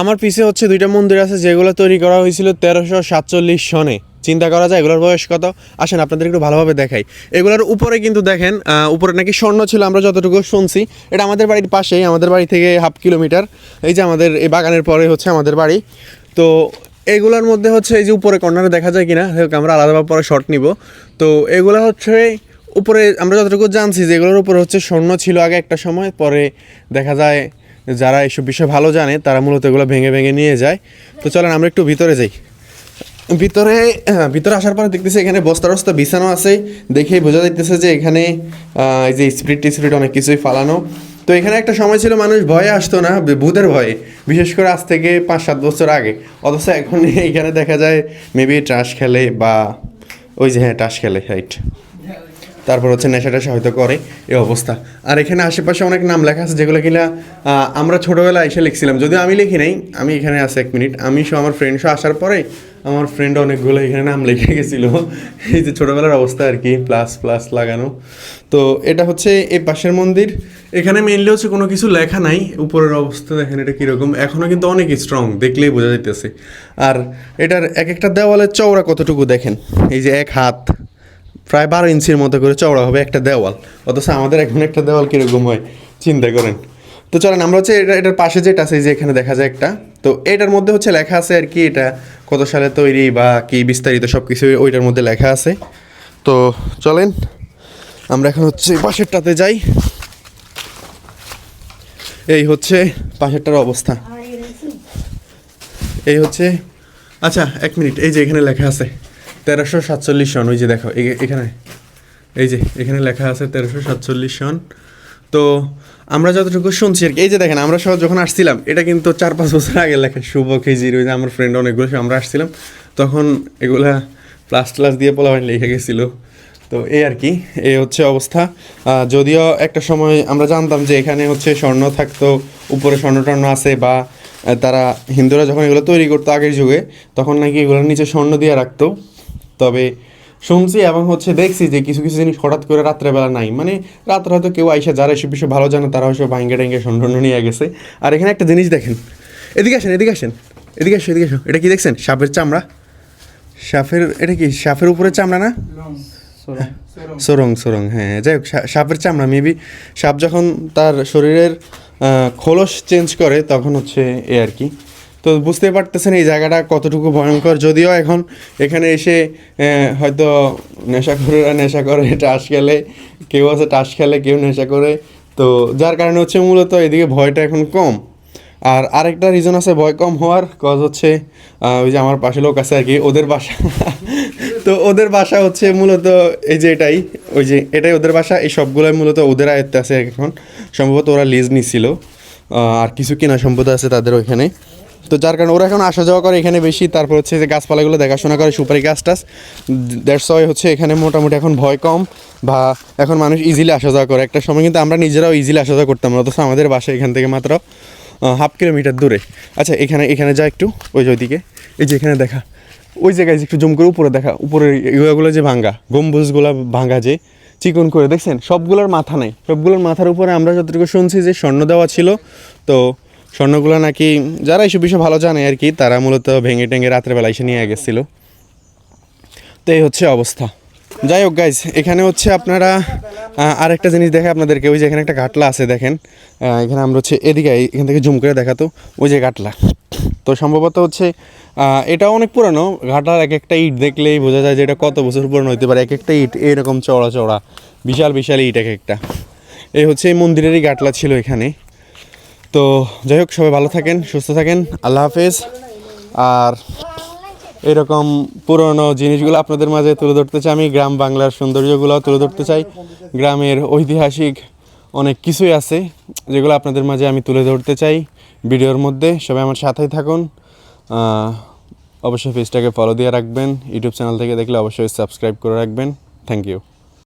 আমার পিছে হচ্ছে দুইটা মন্দির আছে যেগুলো তৈরি করা হয়েছিল তেরোশো সাতচল্লিশ সনে। চিন্তা করা যায়, এগুলোর বয়স কত? আসেন, আপনাদের একটু ভালোভাবে দেখাই। এগুলোর উপরে কিন্তু দেখেন উপরে নাকি স্বর্ণ ছিল, আমরা যতটুকু শুনছি। এটা আমাদের বাড়ির পাশেই, আমাদের বাড়ি থেকে হাফ কিলোমিটার। এই যে আমাদের এই বাগানের পরে হচ্ছে আমাদের বাড়ি। তো এগুলোর মধ্যে হচ্ছে এই যে উপরে কর্নারে দেখা যায় কিনা আমরা আলাদাভাবে পরে শর্ট নিব। তো এগুলো হচ্ছে উপরে, আমরা যতটুকু জানছি যে এগুলোর উপরে হচ্ছে স্বর্ণ ছিল আগে একটা সময়, পরে দেখা যায় যারা এইসব বিষয় ভালো জানে তারা মূলত এগুলো ভেঙে ভেঙে নিয়ে যায়। তো চলেন আমরা একটু ভিতরে যাই। ভিতরে হ্যাঁ, ভিতরে আসার পরে দেখতেছি এখানে বস্তা টস্তা বিছানো আছে। দেখেই বোঝা যাইতেছে যে এখানে এই যে স্পিরিট টিসপিরিট অনেক কিছুই ফালানো। তো এখানে একটা সময় ছিল মানুষ ভয়ে আসতো না ভূতের ভয়ে। বিশেষ করে আজ থেকে পাঁচ সাত বছর আগে। অথচ এখন এখানে দেখা যায় মেবি ট্রাশ খেলে বা ওই যে হ্যাঁ টাস খেলে রাইট তারপর হচ্ছে নেশা টেশা হয়তো করে এই অবস্থা। আর এখানে আশেপাশে অনেক নাম লেখা আছে যেগুলো কিনা আমরা ছোটোবেলায় এসে লিখছিলাম। যদিও আমি লিখি নাই, আমি এখানে আছি এক মিনিট। আমি সহ আমার ফ্রেন্ড সহ আসার পরে আমার ফ্রেন্ড অনেকগুলো এখানে নাম লিখে গেছিল। এই যে ছোটোবেলার অবস্থা আর কি প্লাস প্লাস লাগানো। তো এটা হচ্ছে এই পাশের মন্দির। এখানে মেইনলি হচ্ছে কোনো কিছু লেখা নাই। উপরের অবস্থা দেখেন এটা কীরকম। এখনও কিন্তু অনেক স্ট্রং দেখলেই বোঝা যাইতেছে। আর এটার এক একটা দেওয়ালের চওড়া কতটুকু দেখেন? এই যে এক হাত। প্রায় বারো ইঞ্চির মতো করে চওড়া হবে একটা দেওয়াল। অথচ আমাদের এখন একটা দেওয়াল কীরকম হয় চিন্তা করেন। তো চলেন আমরা হচ্ছে এটা এটার পাশে যেটা আছে এই যে এখানে দেখা যায় একটা। তো এটার মধ্যে হচ্ছে লেখা আছে আর কি এটা কত সালে তৈরি বা কি বিস্তারিত সব কিছু ওইটার মধ্যে লেখা আছে। তো চলেন আমরা এখন হচ্ছে পাশেরটাতে যাই। এই হচ্ছে পাশেরটার অবস্থা। এই হচ্ছে আচ্ছা এক মিনিট এই যে এখানে লেখা আছে। তেরোশো সাতচল্লিশ সন, ওই যে দেখো এখানে, এই যে, এখানে লেখা আছে তেরোশো সাতচল্লিশ সন। তো আমরা যতটুকু শুনছি আর কি, এই যে দেখেন, আমরা সব যখন আসছিলাম, এটা কিন্তু চার পাঁচ বছর আগে লেখা, শুভ খেজির, ওই যে আমার ফ্রেন্ড অনেকগুলো আমরা আসছিলাম, তখন এগুলা প্লাস ট্লাস দিয়ে পোলা লেখা গেছিল। তো এই আর কি, এই হচ্ছে অবস্থা। যদিও একটা সময় আমরা জানতাম যে এখানে হচ্ছে স্বর্ণ থাকতো, উপরে স্বর্ণ টর্ণ আছে বা তারা হিন্দুরা যখন এগুলো তৈরি করতো আগের যুগে, তখন নাকি এগুলোর নিচে স্বর্ণ দিয়ে রাখতো। তবে শুনছি এবং হচ্ছে দেখছি যে কিছু কিছু জিনিস হঠাৎ করে রাত্রেবেলা নাই। মানে রাত্রে হয়তো কেউ আইসা যারা এসব বিষয়ে ভালো জানে, তারা হয়তো ভাঙ্গে টাঙ্গে স্বর্ণ নিয়ে গেছে। আর এখানে একটা জিনিস দেখেন। এদিকে আসেন এদিকে আসেন। এদিকে আসো এদিকে আসো। এটা কি দেখছেন? সাপের চামড়া? সাপের, এটা কি সাপের উপরে চামড়া না? সোরং সোরং হ্যাঁ যাই হোক সাপের চামড়া মেবি সাপ যখন তার শরীরের খোলস চেঞ্জ করে, তখন হচ্ছে এ আর কি। তো বুঝতে পারতেছেন এই জায়গাটা কতটুকু ভয়ঙ্কর। যদিও এখন এখানে এসে হয়তো নেশাখোরেরা নেশা করে, টাস খেলে, কেউ আছে টাস খেলে, কেউ নেশা করে। তো যার কারণে হচ্ছে মূলত এদিকে ভয়টা এখন কম। আর আরেকটা রিজন আছে ভয় কম হওয়ার কজ হচ্ছে ওই যে আমার পাশে লোক আছে আর কি, ওদের বাসা। তো ওদের বাসা হচ্ছে মূলত এই যে এটাই, ওই যে এটাই ওদের বাসা, এই সবগুলোই মূলত ওদের আয়ত্তে আছে এখন। সম্ভবত ওরা লিজ নিছিল। আর কিছু কিনা সম্পদ আছে তাদের ওইখানে। তো যার কারণে ওরা এখন আসা যাওয়া করে এখানে বেশি, তারপর হচ্ছে যে গাছপালাগুলো দেখাশোনা করে, সুপারি গাছ দ্যাটস ওয়াই হচ্ছে এখানে মোটামুটি এখন ভয় কম বা এখন মানুষ ইজিলি আসা যাওয়া করে। একটা সময় কিন্তু আমরা নিজেরাও ইজিলি আসা যাওয়া করতাম অথচ আমাদের বাসা এখান থেকে মাত্র হাফ কিলোমিটার দূরে। আচ্ছা এখানে এখানে যা একটু, ওই যে ওইদিকে, এই যে এখানে দেখা, ওই জায়গায় যে একটু জুম করে উপরে দেখা উপরে ইগুলো যে ভাঙ্গা, গম্বুজগুলো ভাঙ্গা যে, চিকন করে, দেখছেন? সবগুলোর মাথা নেই। সবগুলোর মাথার উপরে আমরা যতটুকু শুনছি যে স্বর্ণ দেওয়া ছিল, তো স্বর্ণগুলো নাকি যারা এইসব বিষয় ভালো জানে আর কি, তারা মূলত ভেঙে টেঙে রাত্রেবেলা এসে নিয়ে গেছিল। তো এই হচ্ছে অবস্থা। যাই হোক গাইজ এখানে হচ্ছে আপনারা আরেকটা জিনিস দেখে আপনাদেরকে, ওই যে এখানে একটা গাটলা আছে দেখেন। এখানে আমরা হচ্ছে এদিকে এখান থেকে জুম করে দেখাতো, ওই যে গাটলা তো সম্ভবত হচ্ছে এটাও অনেক পুরানো। ঘাটার এক একটা ইট দেখলেই বোঝা যায় যে এটা কত বছর পুরানো হতে পারে। এক একটা ইট এরকম চওড়া চওড়া, বিশাল বিশাল ইট এক একটা। এই হচ্ছে এই মন্দিরেরই গাটলা ছিল এখানে। তো যাই হোক, সবাই ভালো থাকেন, সুস্থ থাকেন, আল্লাহ হাফেজ। আর এরকম পুরনো জিনিসগুলো আপনাদের মাঝে তুলে ধরতে চাই আমি, গ্রাম বাংলার সৌন্দর্যগুলো তুলে ধরতে চাই। গ্রামের ঐতিহাসিক অনেক কিছুই আছে যেগুলো আপনাদের মাঝে আমি তুলে ধরতে চাই ভিডিওর মধ্যে। সবাই আমার সাথেই থাকুন। অবশ্যই পেজটাকে ফলো দিয়ে রাখবেন। ইউটিউব চ্যানেল থেকে দেখলে অবশ্যই সাবস্ক্রাইব করে রাখবেন। Thank you